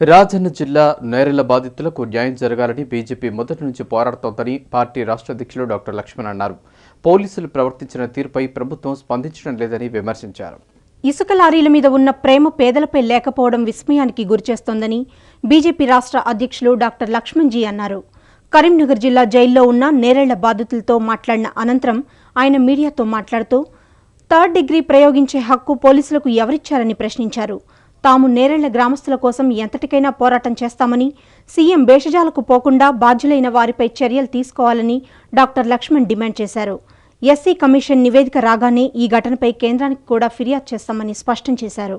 రాజన్న జిల్లా నేరెల బాధితులకు న్యాయం జరగాలని బీజేపీ మొదటి నుంచి పోరాడుతోందని పార్టీ రాష్ట్ర అధ్యక్షులు డాక్టర్ లక్ష్మణ్ అన్నారు. పోలీసులు ప్రవర్తించిన తీరుపై ప్రభుత్వం స్పందించడం లేదని విమర్శించారు. ఇసుక లారీల మీద ఉన్న ప్రేమ పేదలపై లేకపోవడం విస్మయానికి గురిచేస్తోందని బీజేపీ రాష్ట్ర అధ్యక్షులు డాక్టర్ లక్ష్మణ్జీ అన్నారు. కరీంనగర్ జిల్లా జైల్లో ఉన్న నేరేళ్ళ బాధితులతో మాట్లాడిన అనంతరం ఆయన మీడియాతో మాట్లాడుతూ థర్డ్ డిగ్రీ ప్రయోగించే హక్కు పోలీసులకు ఎవరిచ్చారని ప్రశ్నించారు. తాము నేరేళ్ళ గ్రామస్తుల కోసం ఎంతటికైనా పోరాటం చేస్తామని సీఎం భేషజాలకు పోకుండా బాధ్యులైన వారిపై చర్యలు తీసుకోవాలని డాక్టర్ లక్ష్మణ్ డిమాండ్ చేశారు. ఎస్సీ కమిషన్ నివేదిక రాగానే ఈ ఘటనపై కేంద్రానికి కూడా ఫిర్యాదు చేస్తామని స్పష్టం చేశారు.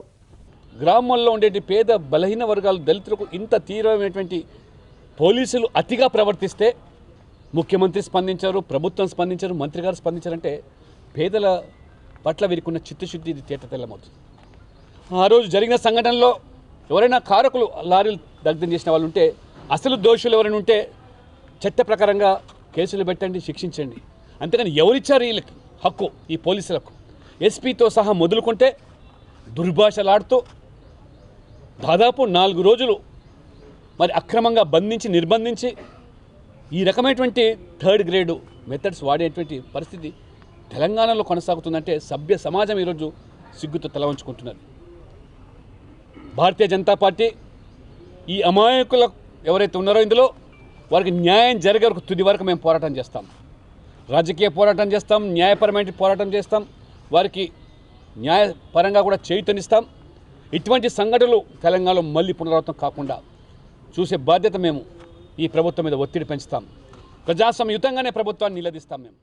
గ్రామాల్లో ఉండేటి పేద బలహీన వర్గాలు దళితులకు ఇంత తీవ్రమైనటువంటి పోలీసులు అతిగా ప్రవర్తిస్తే ముఖ్యమంత్రి స్పందించారు ప్రభుత్వం స్పందించారు మంత్రి గారు స్పందించారంటే పేదల పట్ల వీరికి ఉన్న చిత్తశుద్ధి ఇది తేట తెల్లమవుతుంది. ఆ రోజు జరిగిన సంఘటనలో ఎవరైనా కారకులు లారీలు దగ్ధం చేసిన వాళ్ళు ఉంటే అసలు దోషులు ఎవరైనా ఉంటే చట్ట ప్రకారంగా కేసులు పెట్టండి శిక్షించండి. అంతేకాని ఎవరిచ్చారు వీళ్ళకి హక్కు ఈ పోలీసులకు ఎస్పీతో సహా మొదలుకుంటే దుర్భాషలాడుతూ దాదాపు నాలుగు రోజులు మరి అక్రమంగా బంధించి నిర్బంధించి ఈ రకమైనటువంటి థర్డ్ గ్రేడు మెథడ్స్ వాడేటువంటి పరిస్థితి తెలంగాణలో కొనసాగుతుందంటే సభ్య సమాజం ఈరోజు సిగ్గుతో తల వంచుకుంటున్నది. భారతీయ జనతా పార్టీ ఈ అమాయకుల ఎవరైతే ఉన్నారో ఇందులో వారికి న్యాయం జరిగే వరకు తుది వరకు మేము పోరాటం చేస్తాం. రాజకీయ పోరాటం చేస్తాం న్యాయపరమైన పోరాటం చేస్తాం వారికి న్యాయపరంగా కూడా చేయుతనిస్తాం. ఇటువంటి సంఘటనలు తెలంగాణలో మళ్ళీ పునరావృతం కాకుండా చూసే బాధ్యత మేము ఈ ప్రభుత్వం మీద ఒత్తిడి పెంచుతాం. ప్రజాస్వామ్యుతంగానే ప్రభుత్వాన్ని నిలదీస్తాం మేము.